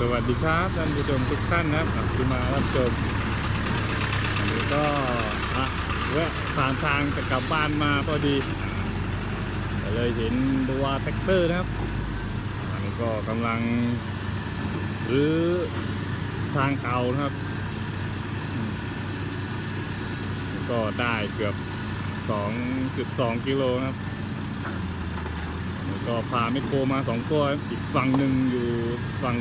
สวัสดีครับท่านผู้ชมทุกท่านนะครับที่มารับชมอันนี้ก็แวะผ่านทางจะกลับบ้านมาพอดีเลยเห็นดัวแท็กเตอร์นะครับอันนี้ก็กำลังรื้อทางเก่านะครับ ก็ได้เกือบ 2.2 กิโลนะครับ ก็พาแมโครมาสองตัวอีกฝั่งหนึ่งอยู่ฝั่ง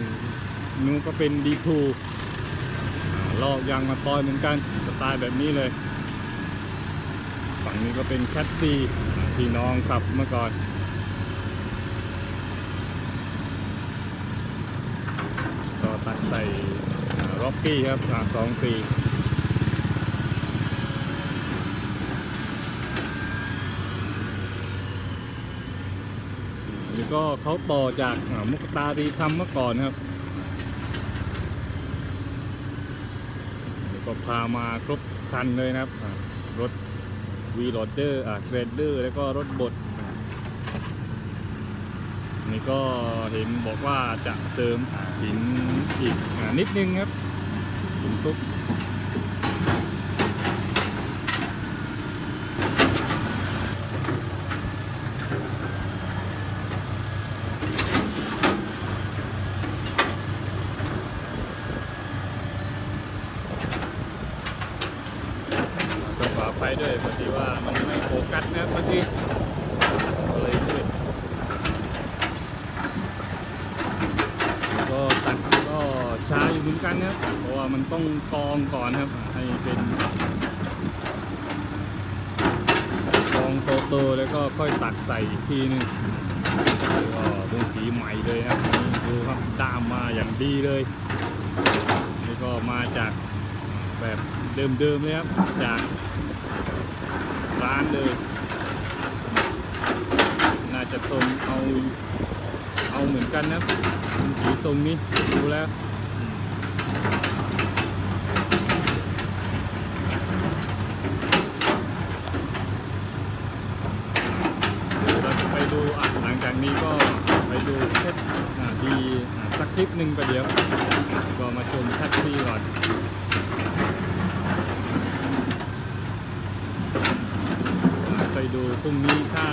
นู้นก็เป็นดีทูลอกยางมาตอยเหมือนกันสไตล์แบบนี้เลย ฝั่งนี้ก็เป็นแคทซีที่น้องขับเมื่อก่อนก็ตัดใส่ร็อกกี้ครับสองสี่อันนี้ ก็เขาต่อจากมุกตาดีทำเมื่อก่อนนะครับแล้วก็พามาครบคันเลยนะครับ รถวีโรเดอร์อ่าเทรดเดอร์ แล้วก็รถบดนี่ก็เห็นบอกว่าจะเติมหินอีกนิดนึงครับหินทุก ต้องขออภัยด้วยพอดีว่ามันไม่โฟ กัสนะครับเมื่อกี้ก็เลยลื่นแล้วก็ตัดก็ช้าอยู่เหมือนกันนะครับเพราะว่ามันต้องกองก่อนครับ ให้เป็นกองโตๆแล้วก็ค่อยตัดใส่อีกทีนึงก็วงสีใหม่เลยนะครับดูครับด้ามมาอย่างดีเลยนี่ก็มาจากแบบเดิมๆเลยครับจากร้านเลย น่าจะทรงเอาเอาเหมือนกันนะสีทรงนี้ดูแล้วเดี๋ยวเราจะไปดูอะหลังจากนี้ก็ไปดูเทปอ่าดีสักคลิปหนึ่งประเดี๋ยว ก็มาชมแท็กซี่ก่อนไปดูพรุ่งนี้ถ้า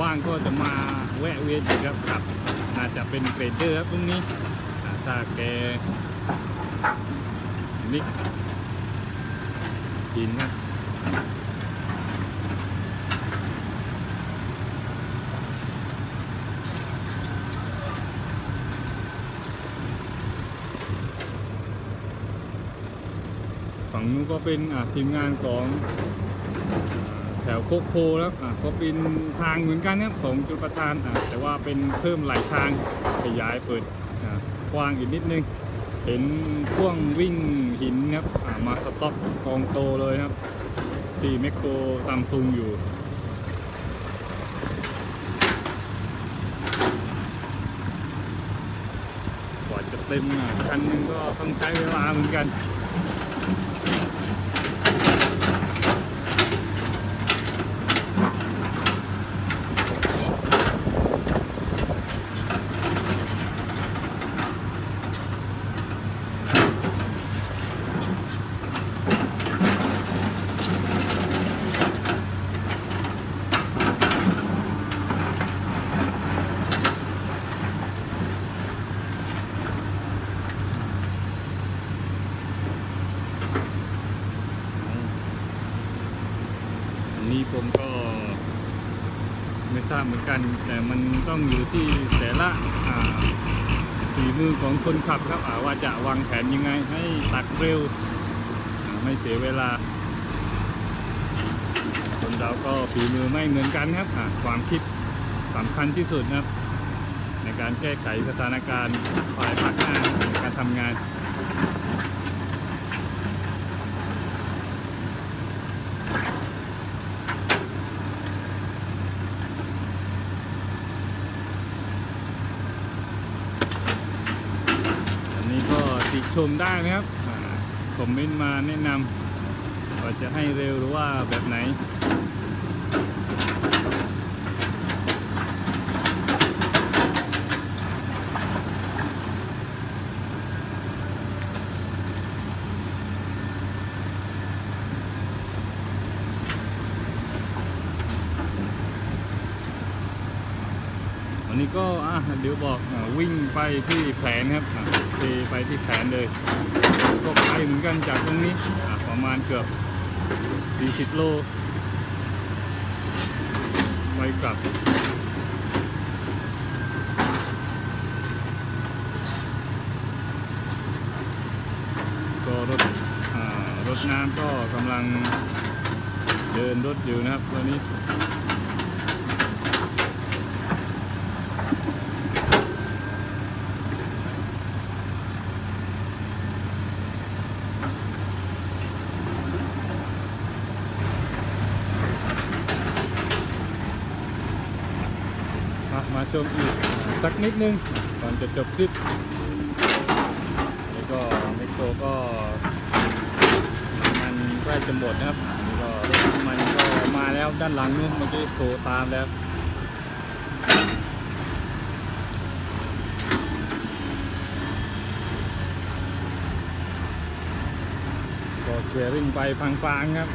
ว่างก็จะมาแวะเวียนอีกครับครับน่าจะเป็นเกรดเดอร์ครับพรุ่งนี้ถ้าแกนิกกินครับฝั่งนู้นก็เป็นทีมงานของ แถวโคกโพแล้วอะก็เป็นทางเหมือนกันนะครับของจุดประทานอะแต่ว่าเป็นเพิ่มหลายทางขยายเปิดอะกว้างอีกนิดนึง เห็นพ่วงวิ่งหินครับอะมาสต็อกกองโตเลยครับที่แมคโครซัมซุงอยู่กว่าจะเต็มอะคันนึงก็ต้องใช้เวลาเหมือนกันนี้ผมก็ไม่ทราบ เหมือนกัน แต่มันต้องอยู่ที่แต่ละฝีมือของคนขับครับว่าจะวางแผนยังไงให้ตัดเร็วไม่เสียเวลา คนเราก็ฝีมือไม่เหมือนกันครับความคิดสำคัญที่สุดนะครับ ในการแก้ไขสถานการณ์ฝ่ายภาคหน้านการทำงาน อันนี้ก็ติ ชมได้นะครับคอมเมนต์มาแนะนำว่าจะให้เร็วหรือว่าแบบไหน นี้ก็อะเดี๋ยวบอกอวิ่งไปที่แผนครับเทไปที่แผนเลย ก็ไกลเหมือนกันจากตรงนี้ประมาณเกือบ 40 โล ไปกลับก็รถรถน้ำก็กำลังเดินรถอยู่นะครับตอนนี้ ชมอีกสักนิดนึงก่อนจะจบคลิปแล้วก็เม็กโซก็มันใกล้จะหมดนะครับก็มันก็มาแล้วด้านหลังนู้นเมื่อกี้โทรตามแล้วก็เกลียริ่งไปพังๆครับ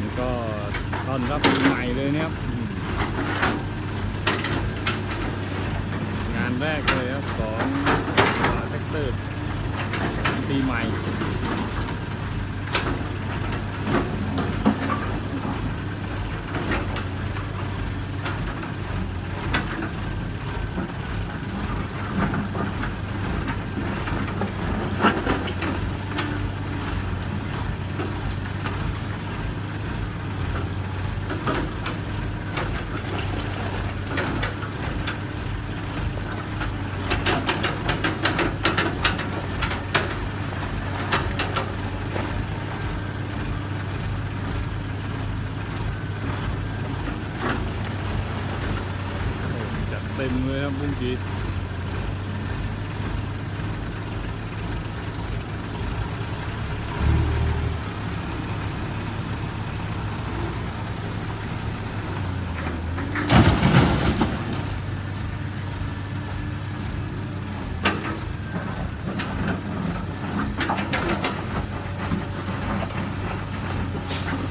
นี่ก็ต้อนรับปีใหม่ เลยนะครับงานแรกเลยครับของแท็กเตอร์ปีใหม่ โอ้ จัดเต็มเลยครับเมื่อกี้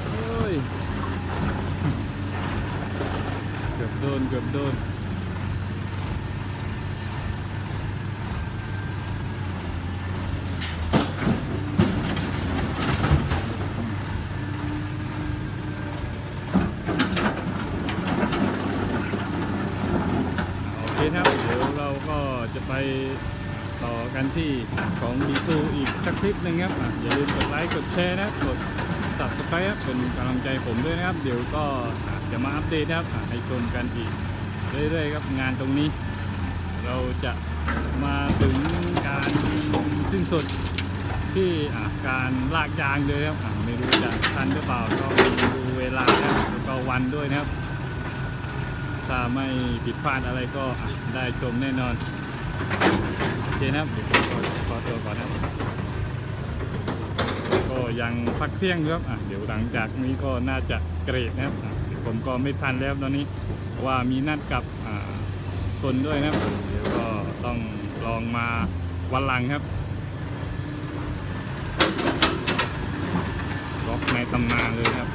โอ้ย เกือบโดนเกือบโดน โอเคครับ เดี๋ยวเราก็จะไปต่อ กันที่ของดีซูอีกสักคลิปหนึ่งครับอย่าลืมกดไลค์กดแชร์นะกด subscribe ครับเป็นกำลังใจผมด้วยนะครับ เดี๋ยวก็จะมาอัปเดตนะครับให้ชมกันอีกเรื่อยๆครับงานตรงนี้ เราจะมาถึงการสิ้นสุดที่การลากยางเลยครับไม่รู้จะทันหรือเปล่าก็ดูเวลาครับแล้วก็วันด้วยนะครับถ้าไม่ผิดพลาดอะไรก็ได้ชมแน่นอน โอเคนะครับเดี๋ยวขอตัวก่อนนะก็ยังพักเที่ยงครับอะเดี๋ยวหลังจากนี้ก็น่าจะเกรดนะครับเดี๋ยวผมก็ไม่ทันแล้วตอนนี้ว่ามีนัดกับอ่าคนด้วยนะครับเดี๋ยวก็ต้องลองมาวันหลังครับล็อกในตำนานเลยครับ